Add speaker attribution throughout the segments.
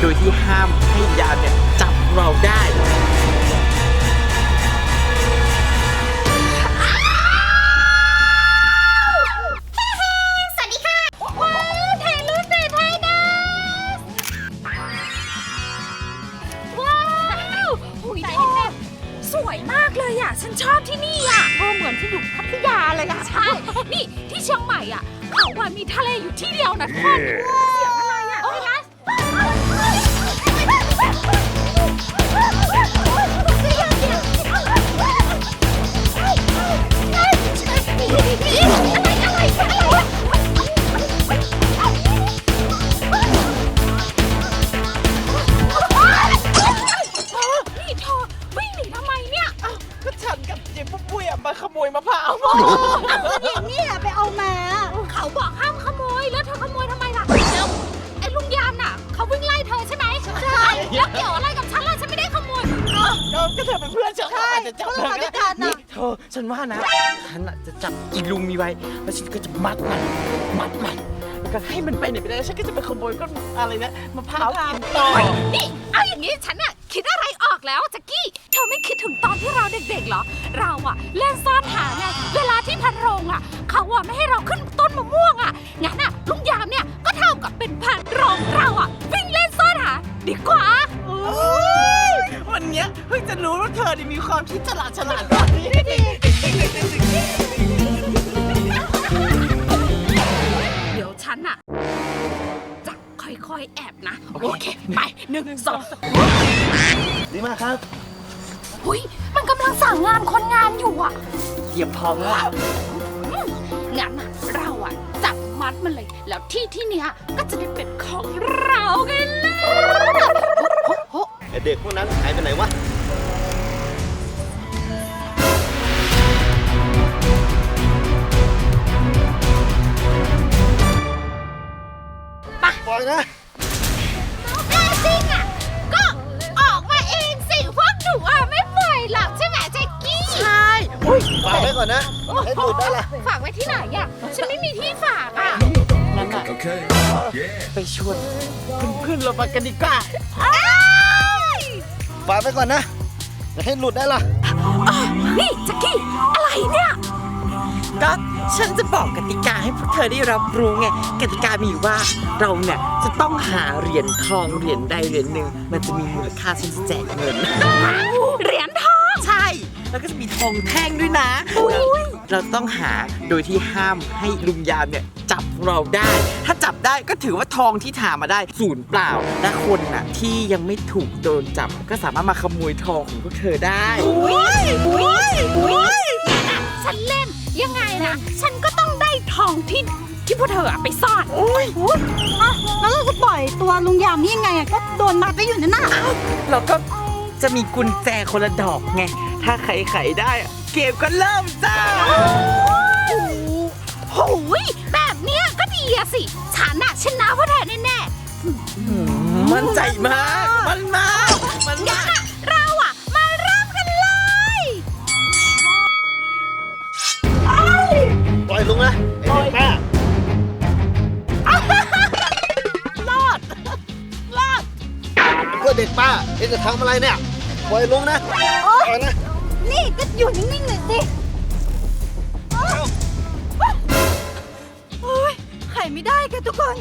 Speaker 1: โดยที่ห้ามให้ยามเนี่ยจับเราได้
Speaker 2: สวัสดีค่ะว้าวถ่ายรูปเด็ดไทยนะว้าวหุยเธอสวยมากเลยอะ ฉันชอบที่นี่อะเออเหมือนฉันอยู่พัทยาเลยอะ ใช่ นี่ที่เชียงใหม่อะ เขาว่ามีทะเลอยู่ที่เดียวนะทุกคน
Speaker 1: ก็ก็เธ
Speaker 2: อเป็
Speaker 1: นเพื่อนฉันอาจจะจับเธอก็ได้นี่เธอฉันว่านะฉันอะจะจับอีลุงมีไว้แล้วฉันก็จะมัดมันมัดมันแล้วก็ให้มันไปไหนไม่ได้แล้วฉันก็จะไปขโมยก็อะไรนะมะพร้าวกินต่อ
Speaker 2: นี่เอาอย่างนี้ฉันน่ะคิดอะไรออกแล้วแจ็กกี้ เธอไม่คิดถึงตอนที่เราเด็กๆเหรอ เราอะเล่นซ่อนหาไงเวลาที่พันโรงอะเขาอะไม่ให้เราขึ้นต้นมะม่วงอะงั้นอะลุง รู้ว่า
Speaker 1: เธอนี่มีความคิดฉลาดฉลาดแบบนี้
Speaker 2: เดี๋ยวฉันอะจะค่อยๆแอบนะ โอเค ไปหนึ่งสอง
Speaker 3: ดีมากครับ
Speaker 2: หุยมันกำลังสั่งงานคนงานอยู่อะ
Speaker 1: เตรียมพร้อมแล้วล่ะ
Speaker 2: งั้นอะเราอะจับมัดมันเลย แล้วที่ที่เนี้ยก็จะได้เป็นของเราไงล่ะ
Speaker 3: ไอเด็กพวกนั้นหายไปไหนวะ
Speaker 2: ป
Speaker 3: ปล่อยนะ
Speaker 2: แน่จริงอะก็ออกมาเองสิพวกหนูอะไม่ปล่อยหรอกใช่ไหมแจ็กกี้
Speaker 1: ใช่อุ้ย
Speaker 3: ฝากไว้ก่อนนะ ให้หลุดได้ละ
Speaker 2: ฝากไว้ที่ไหนอะฉันไม่มีที่ฝากอะ
Speaker 1: นั่นน่ะไปชวนเพื่อนๆเรามากันดีกว่า
Speaker 2: อ้าย
Speaker 3: ฝากไว้ก่อนนะอย่าให้หลุดได้ละ
Speaker 2: อ้าวนี่แจ็กกี้ อะไรเนี่ย
Speaker 1: ก็ฉันจะบอกกติกาให้พวกเธอได้รับรู้ไงกติกามีอยู่ว่าเราเนี่ยจะต้องหาเหรียญทองเหรียญใดเหรียญหนึ่งมันจะมีมูลค่าฉันจะแจกเงิน
Speaker 2: เหรียญทอง
Speaker 1: ใช่ แล้วก็จะมีทองแท่งด้วยนะเราต้องหาโดยที่ห้ามให้ลุงยามเนี่ยจับเราได้ ถ้าจับได้ก็ถือว่าทองที่ถามาได้ศูนย์เปล่า และคนน่ะที่ยังไม่ถูกโดนจับก็สามารถมาขโมยทองของพวกเธอได้
Speaker 2: อุ้ยอุ้ยอุ้ยฉันเล่น ยังไงนะ ฉันก็ต้องได้ทองที่ที่พวกเธออะไปซ่อน
Speaker 4: อะแล้วเราจะปล่อยตัวลุงยามนี่ยังไงอะก็โดนมัดไว้อยู่นั่นน่ะ
Speaker 1: เราก็จะมีกุญแจคนละดอกไง ถ้าใครไขได้อะเกมก็เริ่มจ้า
Speaker 2: โอ้ยแบบเนี้ยก็ดีอะสิ ฉันอะชนะพวกเธอแน่
Speaker 1: มั่นใจมาก มันมาก
Speaker 2: อย
Speaker 3: ลุงนะไอเด็กป้า
Speaker 1: รอด รอด
Speaker 3: พวกเด็กป้าเอ็งจะทำอะไรเนี่ยปล่อยลุงนะปล่อยนะ
Speaker 4: นี่ก็อยู่นิ่งๆหน่อยสิโอ้ยไข่ไม่ได้กันทุกคน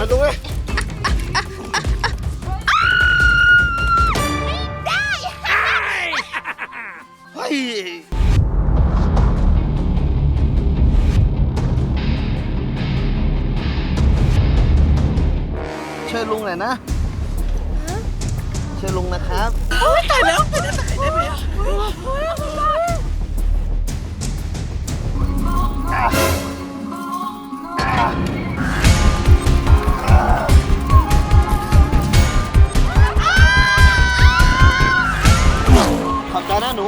Speaker 2: อ
Speaker 3: ยลุงนะ
Speaker 2: ได้
Speaker 3: เฮ้ยช่วยลุงหน่อยนะช่วยลุงนะครับ
Speaker 1: ตายแล้วเป็นอะไรได้ไหมอะ
Speaker 3: ขอบใจนะหนู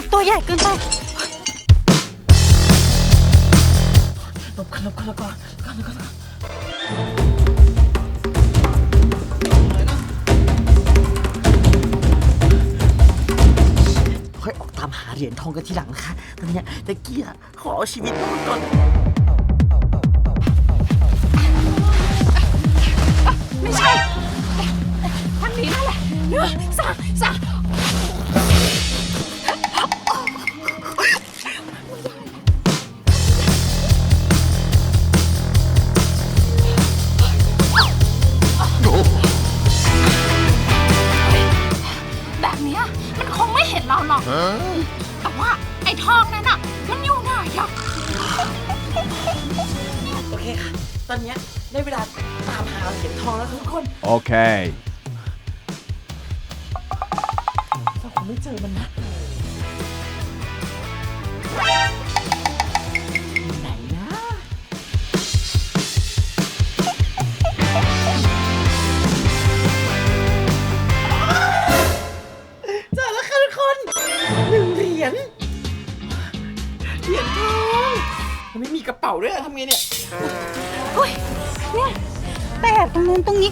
Speaker 4: มีใครเราตัวใหญ่เกินไป
Speaker 1: หลบกันหลบกันหลบก่อนก่อนก่อนก่อนค่อยออกตามหาเหรียญทองกันทีหลังนะคะตอนเนี้ยตะเกียขอเอาชีวิตรอดก่อน
Speaker 2: ไม่ใช่ทางนี้นั่นแหละหนึ่งสองสาม ตอน
Speaker 1: เนี้ยได้เวลาตามหาเหรียญทองแล้วทุกคน
Speaker 5: Okay.
Speaker 1: เราคงไม่เจอมันนะอยู่ไหนนะ เจอแล้วค่ะทุกคนหนึ่งเหรียญเหรียญทองมันไม่มีกระเป๋าด้วยอะทำไงเนี่ย
Speaker 4: เฮ้ยเนี่ยไปแอบตรงนู้นตรงนี้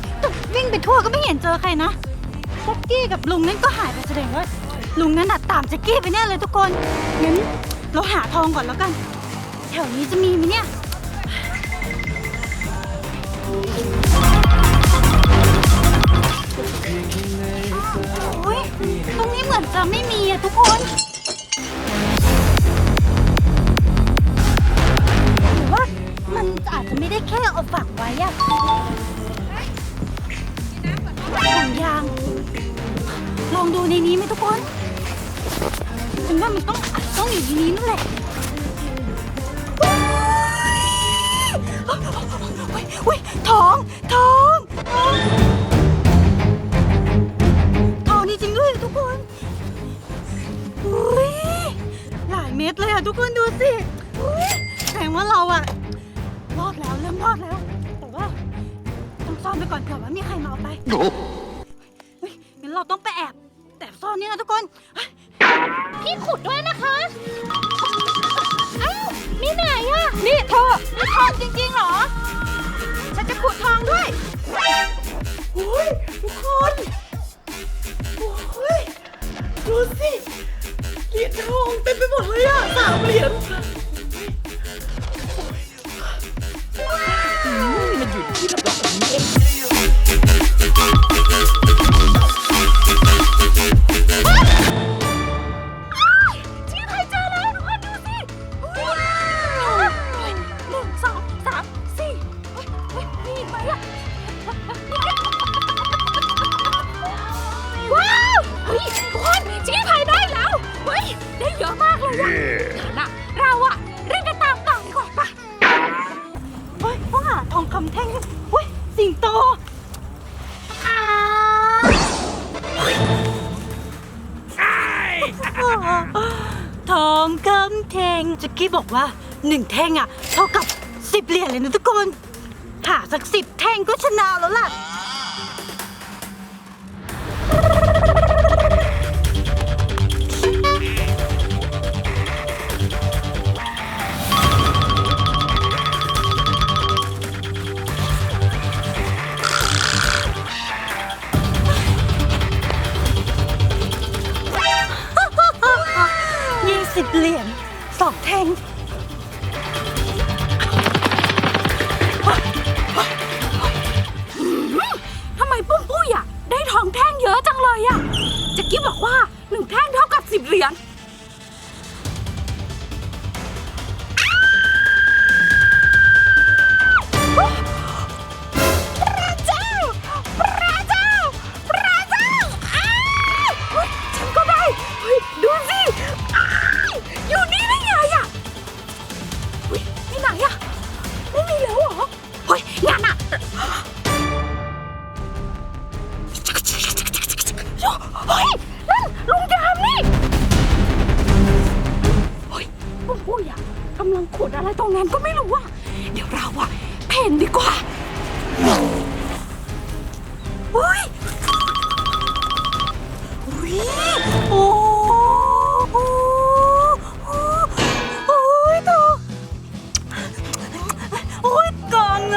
Speaker 4: วิ่งไปทั่วก็ไม่เห็นเจอใครนะแจ็กกี้กับลุงนั่นก็หายไปแสดงว่าลุงนั่นน่ะตามแจ็กกี้ไปแน่เลยทุกคนงั้นเราหาทองก่อนแล้วกัน แถวนี้จะมีไหมเนี่ย องซ่อนไปก่อนเผื่อว่ามีใครมาเอาไปเฮ้ยงั้นเราต้องไปแอบแอบซ่อนนี่นะทุกคน
Speaker 2: ว้าวเฮ้ยทุกคนชี้ใครได้แล้ว เฮ้ย ได้เยอะมากเลยอะงั้นอะเราอะรีบไปตามต่อดีกว่าปะ
Speaker 4: เฮ้ยต้องหาทองคำแท่งด้วยเฮ้ยสิงโตอ่าทองคำแท่งแจ็กกี้บอกว่าหนึ่งแท่งอะเท่ากับสิบเหรียญเลยนะทุกคน หาสักสิบแท่งก็ชนะแล้วล่ะ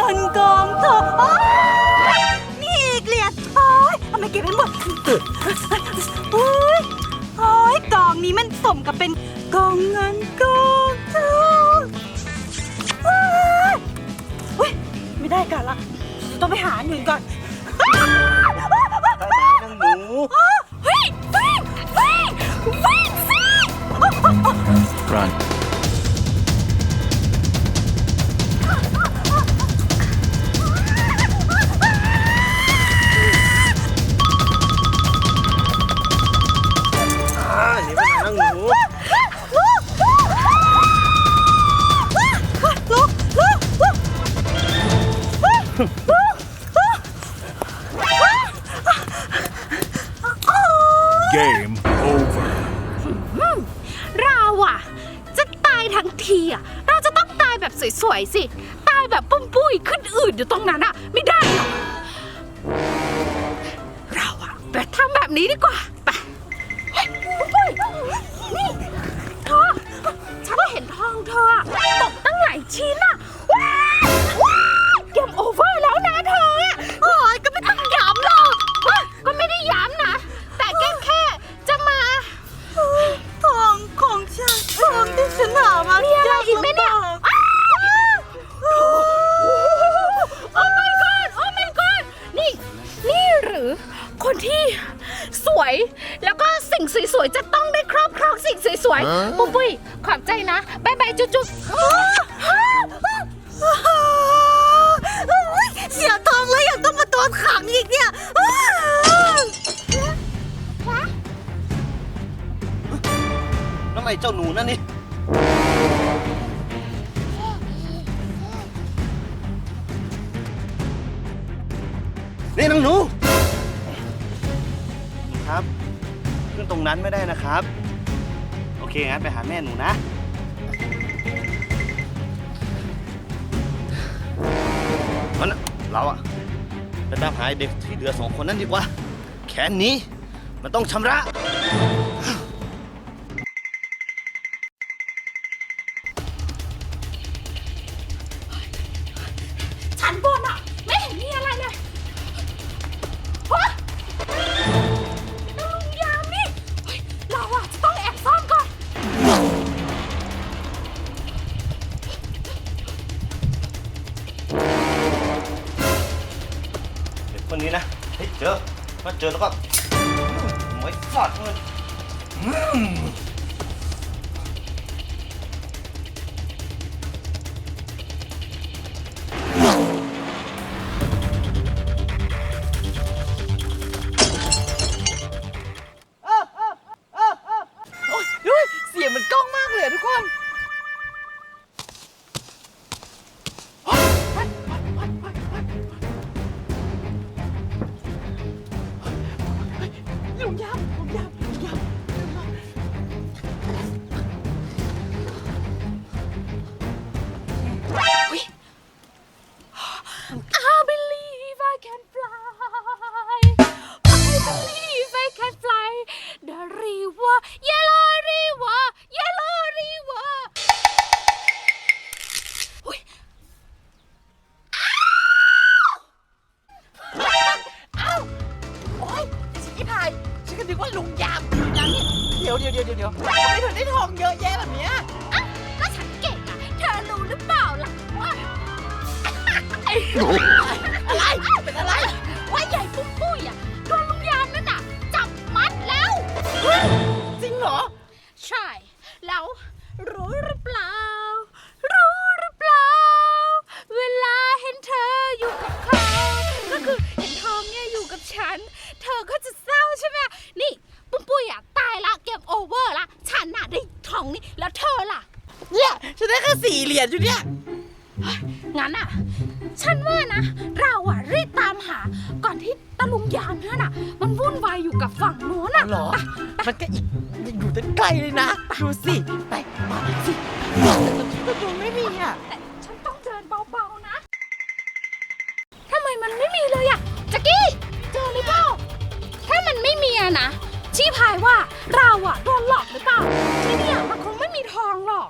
Speaker 4: ง
Speaker 2: เงินกองทองโอ๊ยนี่อีกเหรียญโอ้ยเอามาเก็บให้หมดโอ้ยโอ้ยกองนี้มันสมกับเป็นกองเงินกองทองโอ้ยเฮ้ยไม่ได้กันละต้องไปหาหนึ่ก่อน
Speaker 3: ไปไหนนางหนู
Speaker 2: วิ่งวิ่งวิ่งวิ่งสิ
Speaker 5: Run.
Speaker 2: ดอยู่ตรงนั้นอะไม่ได้หรอกเราอะไปทำแบบนี้ดีกว่า วยๆปุ้มปุ้ยขอบใจนะบายบายจุ๊บจุ๊บ
Speaker 4: เสียทองแล้วยังต้องมาโดนขังอีกเนี่ย
Speaker 3: แล้วทำไมเจ้าหนูนั่นนี่นี่นางหนู ครับ ขึ้นตรงนั้นไม่ได้นะครับโอ เคงั้นไปหาแม่หนูนะ มันน่ะเราอะไปตามหาไอ้เด็กที่เหลือสองคนนั้นดีกว่าแขนนี้มันต้องชำระ
Speaker 2: ชั้นบนอะไม่เห็นมีอะไร เจอแล้
Speaker 3: วก็ไม่ฟ
Speaker 1: อดมัน อะไร
Speaker 2: เป็
Speaker 1: นอะไร
Speaker 2: ว่าใหญ่ปุ้มปุ้ยอะโดนลุงยามนั่นน่ะ จับมัดแล้ว
Speaker 1: จริงเหรอ
Speaker 2: ใช่ แล้วรู้หรือเปล่า รู้หรือเปล่า เวลาเห็นเธออยู่กับเขาก็คือเห็นทองเนี่ยอยู่กับฉัน เธอก็จะเศร้าใช่ไหมนี่ปุ้มปุ้ยอะตายละเกมโอเวอร์ละฉันน่ะได้ทองนี่แล้วเธอล่ะ
Speaker 1: เนี่ยฉันได้แค่สี่เหรียญอยู่เนี่ย
Speaker 2: งั้นอะ ฉันว่านะ เราอะรีบตามหา ก่อนที่ตะลุงยามนั่นอะมันวุ่นวายอยู่กับฝั่งโน้นอะ
Speaker 1: เหรอ มันก็อีกอยู่แตั้ไกลเลยนะ ดูสิ ไปมาสิแต่ดูไม่มีอะ
Speaker 2: แต่ฉันต้องเดินเบาๆนะทำไมมันไม่มีเลยอะจักกี้เจอหรือเปล่าถ้ามันไม่มีอะนะชี้พายว่าเราอะโดนหลอกหรือเปล่าที่เนี่ยมันคงไม่มีทองหรอก